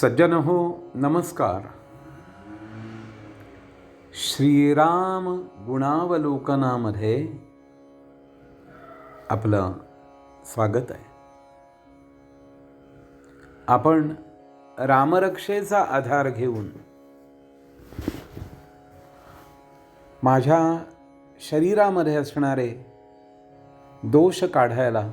सज्जन हो नमस्कार. श्रीराम गुणावलोकनामध्ये आपलं स्वागत आहे. आपण रामरक्षेचा आधार घेऊन माझ्या शरीरामध्ये असणारे दोष काढायला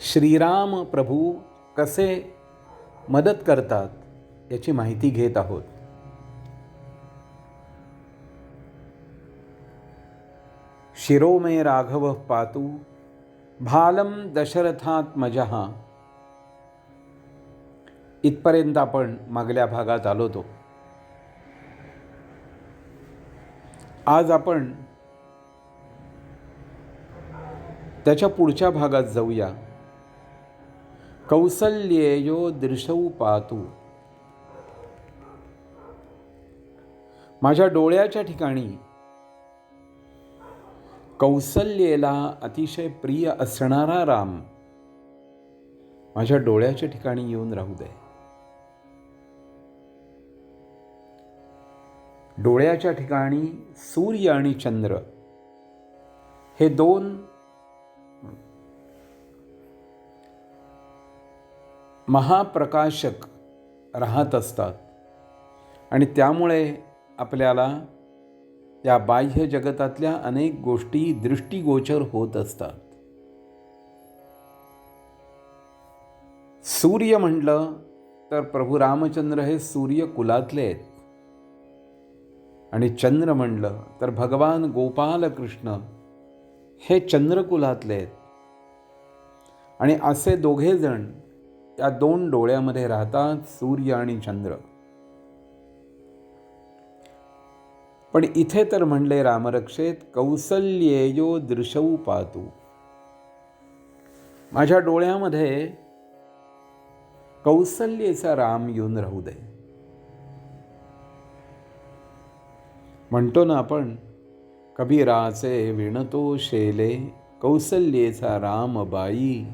श्रीराम प्रभू कसे मदत करतात याची माहिती घेत आहोत. शिरो मे राघव पातू भालम दशरथात्मजः इथपर्यंत आपण मागल्या भागात आलो होतो आज आपण त्याच्या पुढच्या भागात जाऊया. कौसल्येयो दृशौ पातू. माझ्या डोळ्याच्या ठिकाणी कौसल्येला अतिशय प्रिय असणारा राम माझ्या डोळ्याच्या ठिकाणी येऊन राहू दे. डोळ्याच्या ठिकाणी सूर्य आणि चंद्र हे दोन महाप्रकाशक राहत असतात. आणि त्यामुळे आपल्याला या बाह्य जगतातल्या अनेक गोष्टी दृष्टीगोचर होत असतात. सूर्य म्हटलं तर प्रभू रामचंद्र हे सूर्य कुलातले आहेत. आणि चंद्र म्हणलं तर भगवान गोपाल कृष्ण हे चंद्रकुलातले आहेत. आणि असे दोघेजण या दोन डोळ्यामध्ये राहतात सूर्य आणि चंद्र. पण इथे तर म्हणले रामरक्षेत कौसल्येयो दृशवू पातू. माझ्या डोळ्यामध्ये कौसल्येचा राम येऊन राहू दे. म्हणतो ना आपण कबीराचे विणतो शेले कौसल्येचा राम बाई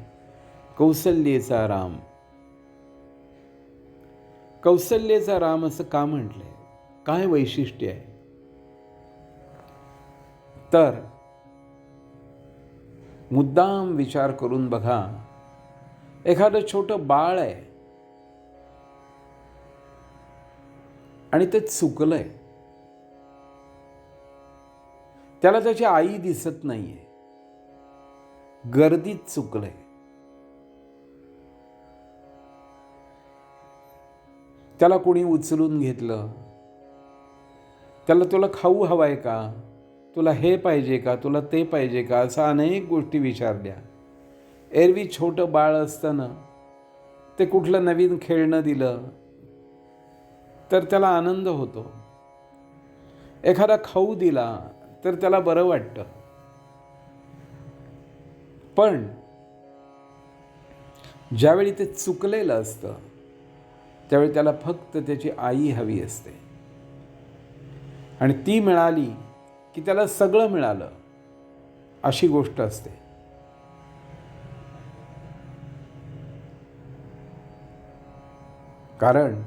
कौसल्येचा राम. कौसल्येचा राम असं का म्हटलंय? काय वैशिष्ट्य आहे? तर मुद्दाम विचार करून बघा. एखादं छोटं बाळ आहे. आणि ते चुकलंय. त्याला त्याची आई दिसत नाहीये. गर्दीत चुकलंय. त्याला कोणी उचलून घेतलं? त्याला तुला खाऊ हवाय का? तुला हे पाहिजे का? तुला ते पाहिजे का? असं अनेक गोष्टी विचारल्या एरवी छोटं बाळ असताना ते कुठलं नवीन खेळणं दिलं तर त्याला आनंद होतो. एखादा खाऊ दिला तर त्याला बरं वाटतं. पण ज्यावेळी ते चुकलेलं असतं त्यावेळी त्याला फक्त त्याची आई हवी असते. आणि ती मिळाली की त्याला सगळं मिळालं अशी गोष्ट असते. कारण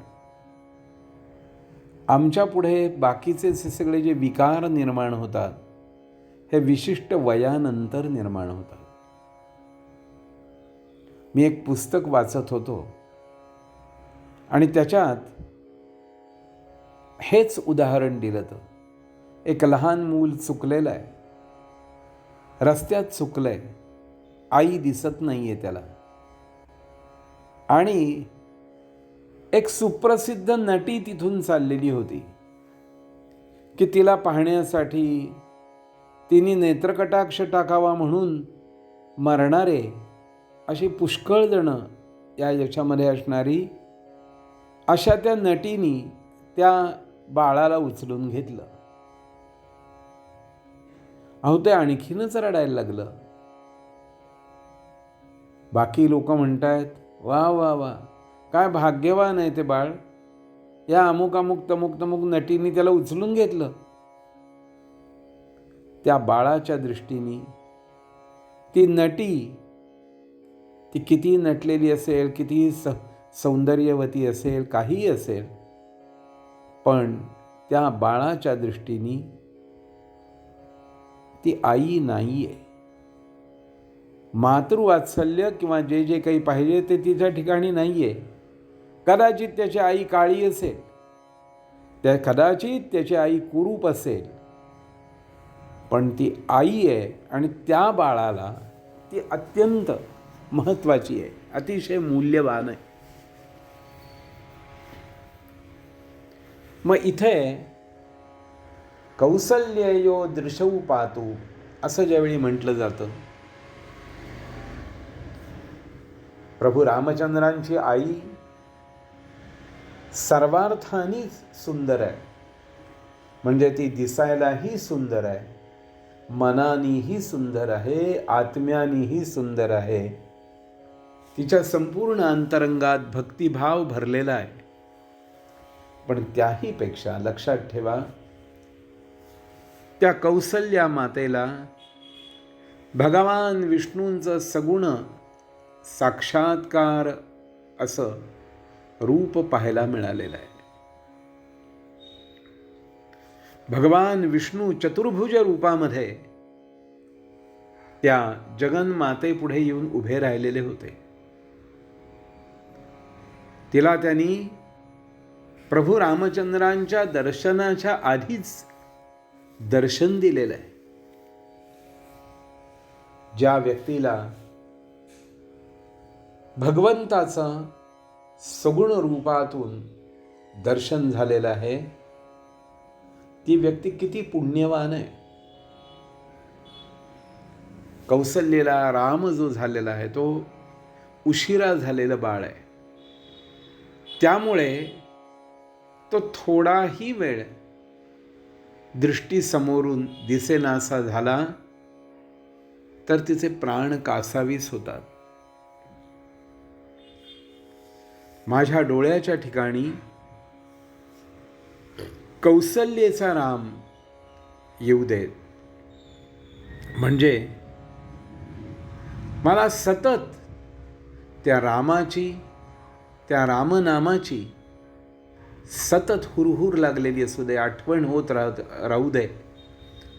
आमच्या पुढे बाकीचे जे सगळे जे विकार निर्माण होतात हे विशिष्ट वयानंतर निर्माण होतात. मी एक पुस्तक वाचत होतो. आणि त्याच्यात हेच उदाहरण दिलं तर. एक लहान मूल चुकलेलं आहे. रस्त्यात चुकलंय. आई दिसत नाही आहे त्याला. आणि एक सुप्रसिद्ध नटी तिथून चाललेली होती. की तिला पाहण्यासाठी तिने नेत्रकटाक्ष टाकावा म्हणून मरणारे अशी पुष्कळजणं या याच्यामध्ये असणारी अशा त्या नटीनी त्या बाळाला उचलून घेतलं. अहो ते आणखीनच रडायला लागलं. बाकी लोक म्हणतायत वा वा वा काय भाग्यवान आहे ते बाळ. या अमुक अमुक तमुक तमुक नटींनी त्याला उचलून घेतलं. त्या बाळाच्या दृष्टीने ती नटी ती किती नटलेली असेल किती स सौंदर्यवती असेल काहीही असेल पण त्या बाळाच्या दृष्टीने ती आई नाही आहे मातृवात्सल्य किंवा जे जे काही पाहिजे ते तिच्या ठिकाणी नाही आहे कदाचित त्याची आई काळी असेल त्या कदाचित त्याची आई कुरूप असेल पण ती आई आहे आणि त्या बाळाला ती अत्यंत महत्त्वाची आहे अतिशय मूल्यवान आहे. मग इथे कौसल्ययो दृशौ पातू असं ज्यावेळी म्हटलं जातं प्रभू रामचंद्रांची आई सर्वार्थानी सुंदर आहे. म्हणजे ती दिसायलाही सुंदर आहे मनानीही सुंदर आहे आत्म्यानीही सुंदर आहे. तिच्या संपूर्ण अंतरंगात भक्तिभाव भरलेला आहे. पण त्याही पेक्षा लक्षात ठेवा त्या कौसल्या मातेला भगवान विष्णूंचं सगुण साक्षात्कार असं रूप पाहायला मिळालेलं आहे. भगवान विष्णू चतुर्भुज रूपामध्ये त्या जगन्मातेपुढे येऊन उभे राहिलेले होते. तिला त्यांनी प्रभू रामचंद्रांच्या दर्शनाच्या आधीच दर्शन दिलेलं आहे. ज्या व्यक्तीला भगवंताचा सगुण रूपातून दर्शन झालेलं आहे ती व्यक्ती किती पुण्यवान आहे. कौसल्येला राम जो झालेला आहे तो उशिरा झालेलं बाळ आहे. त्यामुळे तो थोडाही वेळ दृष्टीसमोरून दिसेनासा झाला तर तिचे प्राण कासावीस होतात. माझ्या डोळ्याच्या ठिकाणी कौसल्येचा राम येऊ देत. म्हणजे मला सतत त्या रामाची त्या रामनामाची सतत हुरहुर लागलेली असू दे आठवण होत राहत राहू दे.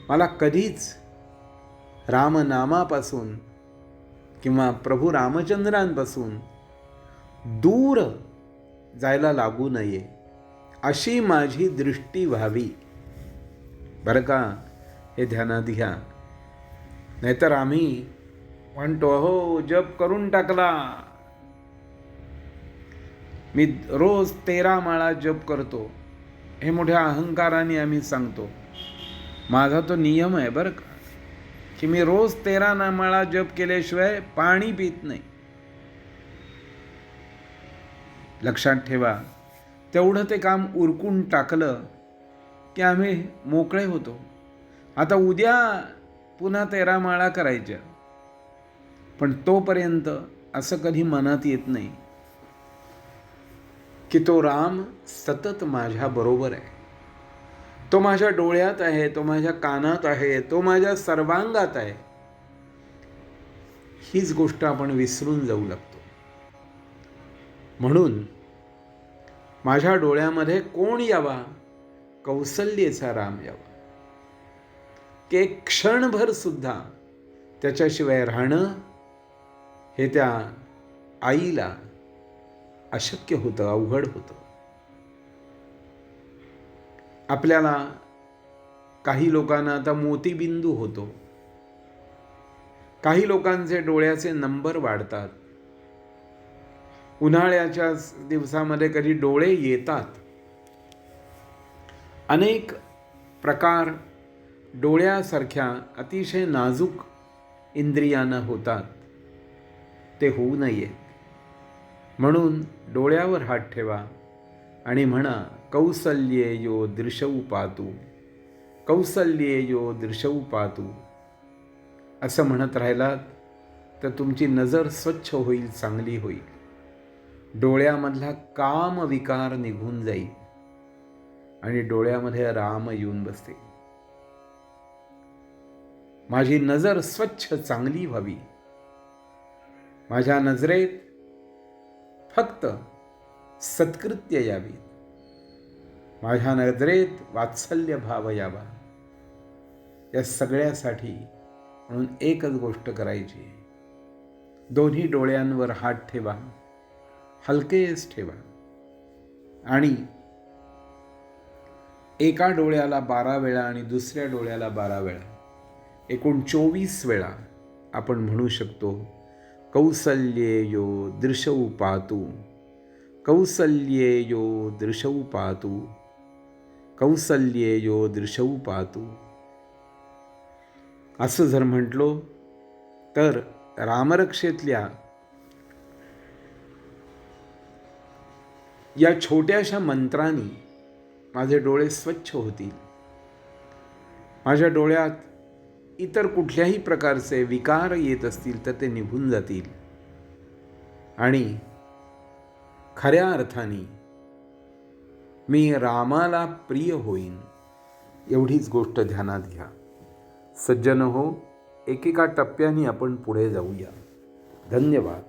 मला कधीच रामनामापासून किंवा प्रभू रामचंद्रांपासून दूर जायला लागू नये अशी माझी दृष्टी व्हावी. बरं का? हे ध्यानात घ्या. नाहीतर आम्ही म्हणतो हो जप करून टाकला. मी रोज तेरा माळा जप करतो. हे मोठ्या अहंकाराने आम्ही सांगतो. माझा तो नियम आहे बरं का? की मी रोज तेरा ना माळा जप केल्याशिवाय पाणी पित नाही. लक्षात ठेवा तेवढं ते काम उरकून टाकलं की आम्ही मोकळे होतो. आता उद्या पुन्हा तेरा माळा करायच्या. पण तोपर्यंत असं कधी मनात येत नाही. की तो राम सतत माझ्या बरोबर आहे. तो माझ्या डोळ्यात आहे तो माझ्या कानात आहे तो माझ्या सर्वांगात आहे. हीच गोष्ट आपण विसरून जाऊ लागतो. म्हणून माझ्या डोळ्यामध्ये कोण यावा? कौसल्येचा राम यावा. की एक क्षणभर सुद्धा त्याच्याशिवाय राहणं हे त्या आईला अशक्य होतं अवघड होतं. आपल्याला काही लोकांना आता मोतीबिंदू होतो. काही लोकांचे डोळ्याचे नंबर वाढतात. उन्हाळ्याच्या दिवसामध्ये कधी डोळे येतात. अनेक प्रकार डोळ्यासारख्या अतिशय नाजूक इंद्रियानं होतात. ते होऊ नये म्हणून डोळ्यावर हात ठेवा आणि म्हणा कौसल्ये यो दृशऊ पातू कौसल्ये यो दृशऊ पातू. असं म्हणत राहिलात तर तुमची नजर स्वच्छ होईल चांगली होईल. डोळ्यामधला काम विकार निघून जाईल आणि डोळ्यामध्ये राम येऊन बसते. माझी नजर स्वच्छ चांगली व्हावी. माझ्या नजरेत फक्त सत्कृत्य यावीत. माझ्या नजरेत वात्सल्य भाव यावा. या सगळ्यासाठी म्हणून एकच गोष्ट करायची. दोन्ही डोळ्यांवर हात ठेवा. हलकेच ठेवा. आणि एका डोळ्याला बारा वेळा आणि दुसऱ्या डोळ्याला बारा वेळा. एकूण चोवीस वेळा आपण म्हणू शकतो कौसल्येयो दृशौ पातु। कौसल्येयो दृशौ पातु। कौसल्येयो दृशौ पातू। असं जर म्हटलो तर रामरक्षेतल्या या छोट्याशा मंत्रांनी माझे डोळे स्वच्छ होतील. माझ्या डोळ्यात इतर कुठल्याही प्रकारचे विकार येत असतील तर ते निघून जातील. आणि खऱ्या अर्थाने मी रामाला प्रिय होईन एवढीच गोष्ट ध्यानात घ्या. सज्जन हो एकेका टप्प्याने आपण पुढे जाऊया. धन्यवाद.